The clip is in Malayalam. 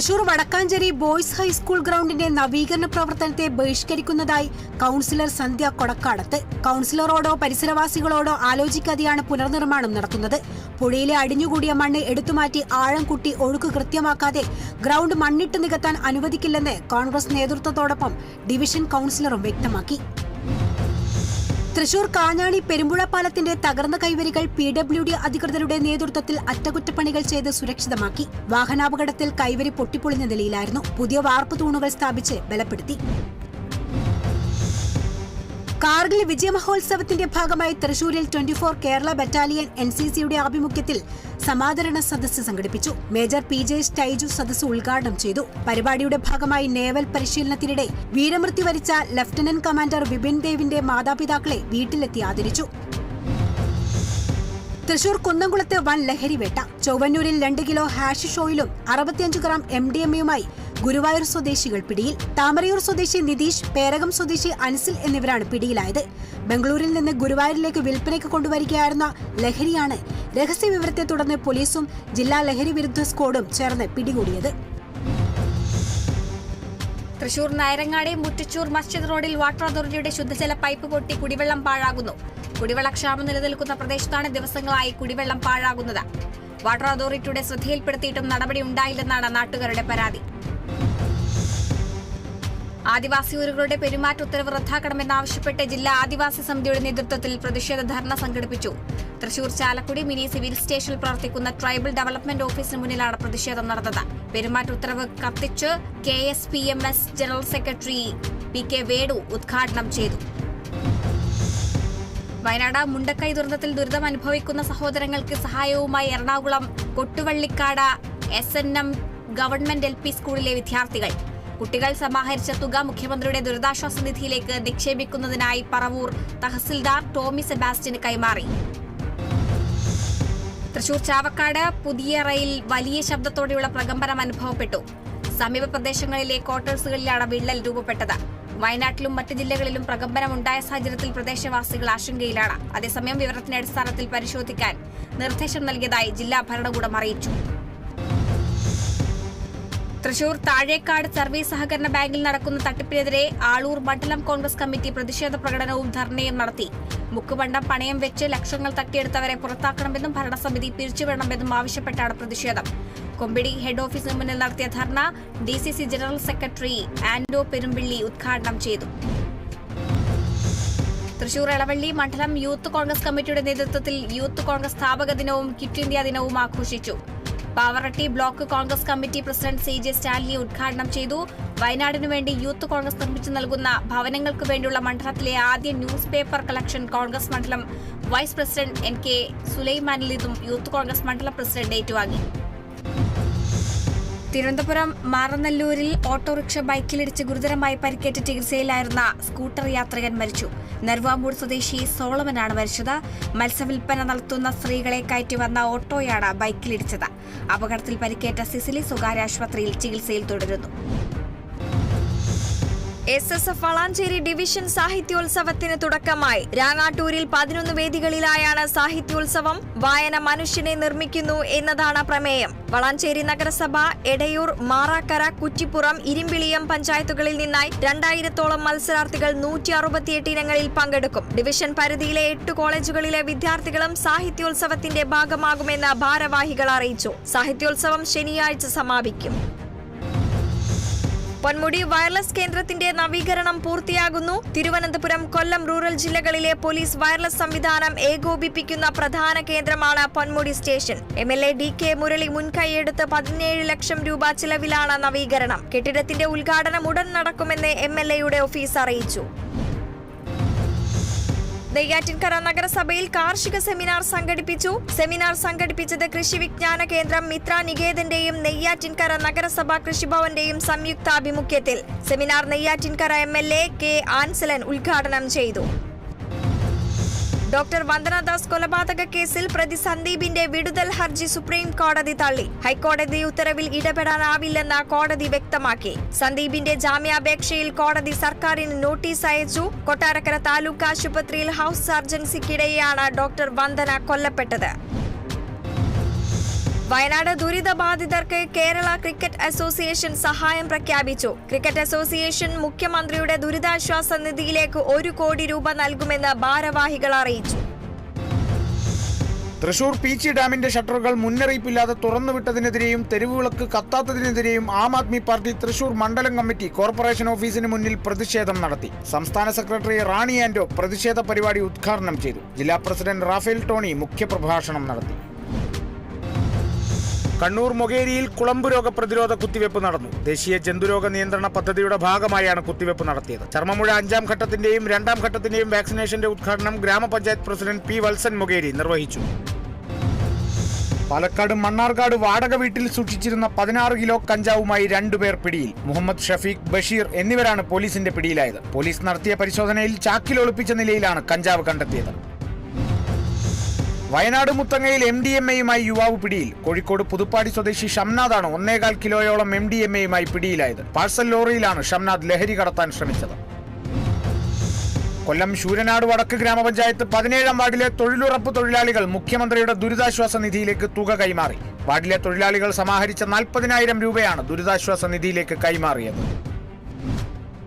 Thrissur Vadakkanchery boys high school ഗ്രൗണ്ടിന്റെ നവീകരണ പ്രവർത്തനത്തെ ബഹിഷ്കരിക്കുന്നതായി കൌൺസിലർ സന്ധ്യ കൊടക്കാടത്ത്. കൌൺസിലറോടോ പരിസരവാസികളോടോ ആലോചിക്കാതെയാണ് പുനർനിർമ്മാണം നടത്തുന്നത്. പുഴയിലെ അടിഞ്ഞുകൂടിയ മണ്ണ് എടുത്തുമാറ്റി ആഴം കുട്ടി ഒഴുക്ക് കൃത്യമാക്കാതെ ഗ്രൗണ്ട് മണ്ണിട്ട് നികത്താൻ അനുവദിക്കില്ലെന്ന് കോൺഗ്രസ് നേതൃത്വത്തോടൊപ്പം ഡിവിഷൻ കൌൺസിലറും വ്യക്തമാക്കി. തൃശൂർ കാഞ്ഞാണി പെരുമ്പുഴ പാലത്തിന്റെ തകർന്ന കൈവരികൾ പി ഡബ്ല്യു ഡി അധികൃതരുടെ നേതൃത്വത്തിൽ അറ്റകുറ്റപ്പണികൾ ചെയ്ത് സുരക്ഷിതമാക്കി. വാഹനാപകടത്തിൽ കൈവരി പൊട്ടിപ്പൊളിഞ്ഞ നിലയിലായിരുന്നു പുതിയ വാർപ്പ് തൂണുകൾ സ്ഥാപിച്ച് ബലപ്പെടുത്തി. കാർഗിൽ വിജയമഹോത്സവത്തിന്റെ ഭാഗമായി തൃശൂരിൽ twenty four Kerala battalion N C സിയുടെ ആഭിമുഖ്യത്തിൽ സമാദരണ സദസ്സ് സംഘടിപ്പിച്ചു. മേജർ പി ജെ സ്റ്റൈജു സദസ്സ് ഉദ്ഘാടനം ചെയ്തു. പരിപാടിയുടെ ഭാഗമായി നേവൽ പരിശീലനത്തിനിടെ വീരമൃത്യു വരിച്ച ലഫ്റ്റനന്റ് കമാൻഡർ വിപിൻ ദേവിന്റെ മാതാപിതാക്കളെ വീട്ടിലെത്തി ആദരിച്ചു. തൃശൂർ കുന്നംകുളത്ത് വൻ ലഹരിവേട്ട ചൊവ്വന്നൂരിൽ രണ്ട് കിലോ ഹാഷ് ഷോയിലും അറുപത്തിയഞ്ച് ഗ്രാം എം ഡി എം എയുമായി ഗുരുവായൂർ സ്വദേശികൾ പിടിയിൽ താമരയൂർ സ്വദേശി നിതീഷ് പേരകം സ്വദേശി അൻസിൽ എന്നിവരാണ് പിടിയിലായത്. ബംഗളൂരിൽ നിന്ന് ഗുരുവായൂരിലേക്ക് വിൽപ്പനയ്ക്ക് കൊണ്ടുവരികയായിരുന്ന ലഹരിയാണ് രഹസ്യവിവരത്തെ തുടർന്ന് പോലീസും ജില്ലാ ലഹരി വിരുദ്ധ സ്ക്വാഡും ചേർന്ന് പിടികൂടിയത്. തൃശൂർ നായരങ്ങാടി മുറ്റച്ചൂർ മസ്ജിദ് റോഡിൽ വാട്ടർ അതോറിറ്റിയുടെ ശുദ്ധജല പൈപ്പ് പൊട്ടി കുടിവെള്ളം പാഴാകുന്നു. കുടിവെള്ളക്ഷാമം നിലനിൽക്കുന്ന പ്രദേശത്താണ് ദിവസങ്ങളായി കുടിവെള്ളം പാഴാകുന്നത്. വാട്ടർ അതോറിറ്റിയുടെ ശ്രദ്ധയിൽപ്പെടുത്തിയിട്ടും നടപടി ഉണ്ടായില്ലെന്നാണ് നാട്ടുകാരുടെ പരാതി. ആദിവാസി ഊരുകളുടെ പെരുമാറ്റ ഉത്തരവ് റദ്ദാക്കണമെന്നാവശ്യപ്പെട്ട് ജില്ലാ ആദിവാസി സമിതിയുടെ നേതൃത്വത്തിൽ പ്രതിഷേധ ധർണ സംഘടിപ്പിച്ചു. തൃശൂർ ചാലക്കുടി മിനി സിവിൽ സ്റ്റേഷനിൽ പ്രവർത്തിക്കുന്ന ട്രൈബൽ ഡെവലപ്മെന്റ് ഓഫീസിന് മുന്നിലാണ് പ്രതിഷേധം നടന്നത്. പെരുമാറ്റ ഉത്തരവ് കത്തിച്ച് K S P M S general secretary P K Venu ഉദ്ഘാടനം ചെയ്തു. വയനാട് മുണ്ടക്കൈ ദുരന്തത്തിൽ ദുരിതം അനുഭവിക്കുന്ന സഹോദരങ്ങൾക്ക് സഹായവുമായി Ernakulam Kottuvallikkad S N M government L P സ്കൂളിലെ വിദ്യാർത്ഥികൾ. കുട്ടികൾ സമാഹരിച്ച തുക മുഖ്യമന്ത്രിയുടെ ദുരിതാശ്വാസ നിധിയിലേക്ക് നിക്ഷേപിക്കുന്നതിനായി പറവൂർ തഹസിൽദാർ ടോമി സെബാസ്റ്റ്യന് കൈമാറി. തൃശൂർ ചാവക്കാട് പുതിയ റെയിൽ വലിയ ശബ്ദത്തോടെയുള്ള പ്രകമ്പനം അനുഭവപ്പെട്ടു. സമീപ പ്രദേശങ്ങളിലെ ക്വാർട്ടേഴ്സുകളിലാണ് വിള്ളൽ രൂപപ്പെട്ടത്. വയനാട്ടിലും മറ്റ് ജില്ലകളിലും പ്രകമ്പനം ഉണ്ടായ സാഹചര്യത്തിൽ പ്രദേശവാസികൾ ആശങ്കയിലാണ്. അതേസമയം വിവരത്തിന്റെ അടിസ്ഥാനത്തിൽ പരിശോധിക്കാൻ നിർദ്ദേശം നൽകിയതായി ജില്ലാ ഭരണകൂടം അറിയിച്ചു. തൃശൂർ താഴേക്കാട് സർവീസ് സഹകരണ ബാങ്കിൽ നടക്കുന്ന തട്ടിപ്പിനെതിരെ ആളൂർ മണ്ഡലം കോൺഗ്രസ് കമ്മിറ്റി പ്രതിഷേധ പ്രകടനവും ധർണയും നടത്തി. മുക്കുപണ്ടം പണയം വെച്ച് ലക്ഷങ്ങൾ തട്ടിയെടുത്തവരെ പുറത്താക്കണമെന്നും ഭരണസമിതി പിരിച്ചുവിടണമെന്നും ആവശ്യപ്പെട്ടാണ് പ്രതിഷേധം. കൊമ്പിടി ഹെഡ് ഓഫീസിന് മുന്നിൽ നടത്തിയ ധർണ D general secretary Ando Perumpilly ഉദ്ഘാടനം ചെയ്തു. തൃശൂർ എളവള്ളി മണ്ഡലം യൂത്ത് കോൺഗ്രസ് കമ്മിറ്റിയുടെ നേതൃത്വത്തിൽ യൂത്ത് കോൺഗ്രസ് സ്ഥാപക ദിനവും കിറ്റ് ഇന്ത്യ ദിനവും ആഘോഷിച്ചു. Pavaratty block Congress committee president C J സ്റ്റാലിനെ ഉദ്ഘാടനം ചെയ്തു. വയനാടിനു വേണ്ടി യൂത്ത് കോൺഗ്രസ് നിർമ്മിച്ചു നൽകുന്ന ഭവനങ്ങൾക്ക് വേണ്ടിയുള്ള മണ്ഡലത്തിലെ ആദ്യ ന്യൂസ് പേപ്പർ കളക്ഷൻ കോൺഗ്രസ് മണ്ഡലം വൈസ് പ്രസിഡന്റ് എൻ കെ സുലൈമാനിലിതും യൂത്ത് കോൺഗ്രസ് മണ്ഡലം പ്രസിഡന്റ് ഏറ്റുവാങ്ങി. തിരുവനന്തപുരം മാറനല്ലൂരിൽ ഓട്ടോറിക്ഷ ബൈക്കിലിടിച്ച് ഗുരുതരമായി പരിക്കേറ്റ് ചികിത്സയിലായിരുന്ന സ്കൂട്ടർ യാത്രികൻ മരിച്ചു. നെർവാമ്പൂർ സ്വദേശി സോളമനാണ് മരിച്ചത്. മത്സ്യവിൽപ്പന നടത്തുന്ന സ്ത്രീകളെ കയറ്റി വന്ന ഓട്ടോയാണ് ബൈക്കിലിടിച്ചത്. അപകടത്തിൽ പരിക്കേറ്റ സിസിലി സ്വകാര്യ ആശുപത്രിയിൽ ചികിത്സയിൽ തുടരുന്നു. S S F Valanchery division സാഹിത്യോത്സവത്തിന് തുടക്കമായി. രാങ്ങാട്ടൂരിൽ പതിനൊന്ന് വേദികളിലായാണ് സാഹിത്യോത്സവം. വായന മനുഷ്യനെ നിർമ്മിക്കുന്നു എന്നതാണ് പ്രമേയം. വളാഞ്ചേരി നഗരസഭ എടയൂർ മാറാക്കര കുറ്റിപ്പുറം ഇരിമ്പിളിയം പഞ്ചായത്തുകളിൽ നിന്നായി രണ്ടായിരത്തോളം മത്സരാർത്ഥികൾ നൂറ്റി അറുപത്തിയെട്ട് ഇനങ്ങളിൽ പങ്കെടുക്കും. ഡിവിഷൻ പരിധിയിലെ എട്ട് കോളേജുകളിലെ വിദ്യാർത്ഥികളും സാഹിത്യോത്സവത്തിന്റെ ഭാഗമാകുമെന്ന് ഭാരവാഹികൾ അറിയിച്ചു. സാഹിത്യോത്സവം ശനിയാഴ്ച സമാപിക്കും. പൊന്മുടി വയർലെസ് കേന്ദ്രത്തിന്റെ നവീകരണം പൂർത്തിയാകുന്നു. തിരുവനന്തപുരം കൊല്ലം റൂറൽ ജില്ലകളിലെ പോലീസ് വയർലെസ് സംവിധാനം ഏകോപിപ്പിക്കുന്ന പ്രധാന കേന്ദ്രമാണ് Ponmudi station. M L A D K Murali മുൻകൈയെടുത്ത് പതിനേഴ് ലക്ഷം രൂപ ചിലവിലാണ് നവീകരണം. കെട്ടിടത്തിന്റെ ഉദ്ഘാടനം ഉടൻ നടക്കുമെന്ന് എം എൽ എയുടെ ഓഫീസ് അറിയിച്ചു. നെയ്യാറ്റിൻകര നഗരസഭയിൽ കാർഷിക സെമിനാർ സംഘടിപ്പിച്ചു. സെമിനാർ സംഘടിപ്പിച്ചത് കൃഷി വിജ്ഞാന കേന്ദ്രം മിത്ര നികേതന്റെയും നെയ്യാറ്റിൻകര നഗരസഭാ കൃഷിഭവന്റെയും സംയുക്താഭിമുഖ്യത്തിൽ. Seminar Neyyattinkara M L A K Ansalan ഉദ്ഘാടനം ചെയ്തു. ഡോക്ടർ വന്ദനദാസ് കൊലപാതക കേസിൽ പ്രതി സന്ദീപിന്റെ വിടുതൽ ഹർജി സുപ്രീം കോടതി തള്ളി. ഹൈക്കോടതി ഉത്തരവിൽ ഇടപെടാനാവില്ലെന്ന് കോടതി വ്യക്തമാക്കി. സന്ദീപിന്റെ ജാമ്യാപേക്ഷയിൽ കോടതി സർക്കാരിന് നോട്ടീസ് അയച്ചു. കൊട്ടാരക്കര താലൂക്ക് ആശുപത്രിയിൽ ഹൌസ് സർജൻസിക്കിടെയാണ് ഡോക്ടർ വന്ദന കൊല്ലപ്പെട്ടത്. വയനാട് ദുരിതബാധിതർക്ക് കേരള ക്രിക്കറ്റ് അസോസിയേഷൻ സഹായം പ്രഖ്യാപിച്ചു. ക്രിക്കറ്റ് അസോസിയേഷൻ മുഖ്യമന്ത്രിയുടെ ദുരിതാശ്വാസ നിധിയിലേക്ക് ഒരു കോടി രൂപ നൽകുമെന്ന് ഭാരവാഹികൾ അറിയിച്ചു. തൃശൂർ പീച്ചി ഡാമിന്റെ ഷട്ടറുകൾ മുന്നറിയിപ്പില്ലാതെ തുറന്നുവിട്ടതിനെതിരെയും തെരുവുവിളക്ക് കത്താത്തതിനെതിരെയും ആം ആദ്മി പാർട്ടി തൃശൂർ മണ്ഡലം കമ്മിറ്റി കോർപ്പറേഷൻ ഓഫീസിന് മുന്നിൽ പ്രതിഷേധം നടത്തി. സംസ്ഥാന സെക്രട്ടറി റാണി ആൻഡോ പ്രതിഷേധ പരിപാടി ഉദ്ഘാടനം ചെയ്തു. ജില്ലാ പ്രസിഡന്റ് റാഫേൽ ടോണി മുഖ്യപ്രഭാഷണം നടത്തി. കണ്ണൂർ മൊകേരിയിൽ കുളമ്പ് രോഗ പ്രതിരോധ കുത്തിവയ്പ് നടന്നു. ദേശീയ ജന്തുരോഗ നിയന്ത്രണ പദ്ധതിയുടെ ഭാഗമായാണ് കുത്തിവയ്പ് നടത്തിയത്. ചർമ്മമുഴ അഞ്ചാം ഘട്ടത്തിന്റെയും രണ്ടാം ഘട്ടത്തിന്റെയും വാക്സിനേഷന്റെ ഉദ്ഘാടനം ഗ്രാമപഞ്ചായത്ത് പ്രസിഡന്റ് പി വത്സൻ മൊകേരി നിർവഹിച്ചു. പാലക്കാട് മണ്ണാർക്കാട് വാടക വീട്ടിൽ സൂക്ഷിച്ചിരുന്ന പതിനാറ് കിലോ കഞ്ചാവുമായി രണ്ടുപേർ പിടിയിൽ. മുഹമ്മദ് ഷഫീഖ് ബഷീർ എന്നിവരാണ് പോലീസിന്റെ പിടിയിലായത്. പോലീസ് നടത്തിയ പരിശോധനയിൽ ചാക്കിൽ ഒളിപ്പിച്ച നിലയിലാണ് കഞ്ചാവ് കണ്ടെത്തിയത്. വയനാട് മുത്തങ്ങയിൽ എം ഡി എം എയുമായി യുവാവ് പിടിയിൽ. കോഴിക്കോട് പുതുപ്പാടി സ്വദേശി ഷംനാദാണ് ഒന്നേകാൽ കിലോയോളം എം ഡി എം എയുമായി പിടിയിലായത്. പാഴ്സൽ ലോറിയിലാണ് ഷംനാദ് ലഹരി കടത്താൻ ശ്രമിച്ചത്. കൊല്ലം ശൂരനാട് വടക്ക് ഗ്രാമപഞ്ചായത്ത് പതിനേഴാം വാർഡിലെ തൊഴിലുറപ്പ് തൊഴിലാളികൾ മുഖ്യമന്ത്രിയുടെ ദുരിതാശ്വാസ നിധിയിലേക്ക് തുക കൈമാറി. വാർഡിലെ തൊഴിലാളികൾ സമാഹരിച്ച നാൽപ്പതിനായിരം രൂപയാണ് ദുരിതാശ്വാസ നിധിയിലേക്ക് കൈമാറിയത്.